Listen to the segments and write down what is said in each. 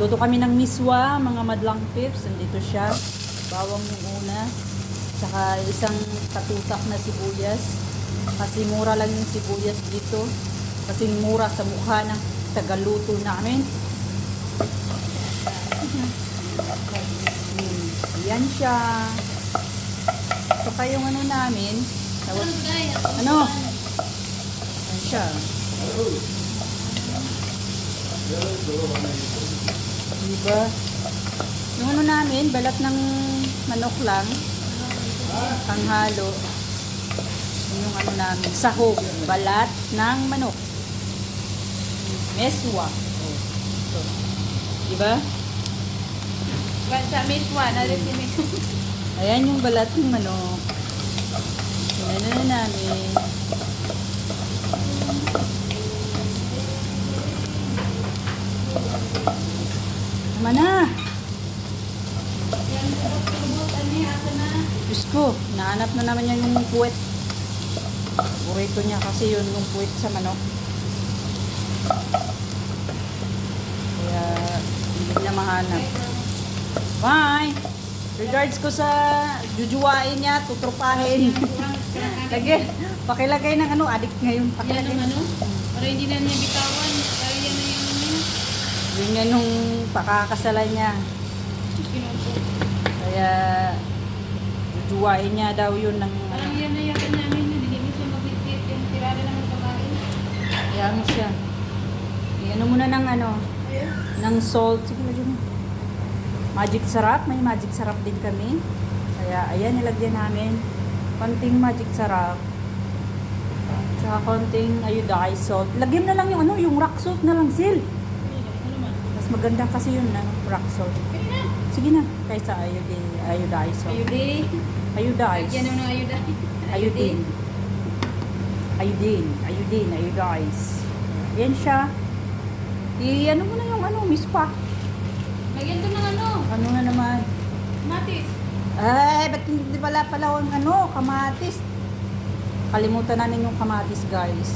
Luto kami ng miswa, mga madlang pips. Nandito siya. Bawang yung una. Tsaka isang katutak na sibuyas. Kasi mura lang yung sibuyas dito. Kasi mura sa mukha ng tagaluto namin. Yan siya. Saka yung ano namin. Tawag, ano? Yan siya. Diba? Yung ano namin, balat ng manok lang. Panghalo. Yun Yung ano namin, sahog. Balat ng manok. Meswa. Diba? Sa miswa, narin si miswa. Ayan yung balat ng manok. Yan na namin. Tama na. Yan, yan, asa na. Diyos ko, nahanap na naman niya yung puwet. Burrito niya kasi yun yung puwet sa manok. Kaya, hindi na mahanap. Bye! Regards ko sa jujuwain niya, tutrupahin. Lagay, pakilagay ng ano, adik ngayon. Yan Pakilagay ng ano, para hindi na niya bitawan. Para yan na yung ano, Yun yan nung pakakasalan niya. Kaya, jujuwain niya daw yun ng ano. Parang yan na yung namin, hindi mo siya mabitbit. Yung tirada naman pagkain. Kaya mo siya. Iano muna ng ano, ng salt. Sige, lagyan mo. Magic sarap. May magic sarap din kami. Kaya, ayan, nilagyan namin. Konting magic sarap. Tsaka konting iodized salt. Lagyan na lang yung ano, yung rock salt na lang, sil. Maganda kasi yun. Kaya na. Sige na, kaysa iodine, iodized salt. Ayuday. Iodized. Lagyan naman ng ayuday. Iodine. Iodine. Iodine. Iodized. Yan siya. I-ano mo na yung ano, mispa. Lagyan to ng ano, Ano na naman? matis. Ay, ba't hindi pala pala yung ano, kamatis? Kalimutan namin yung kamatis, guys.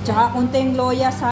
Tsaka kunting loya sa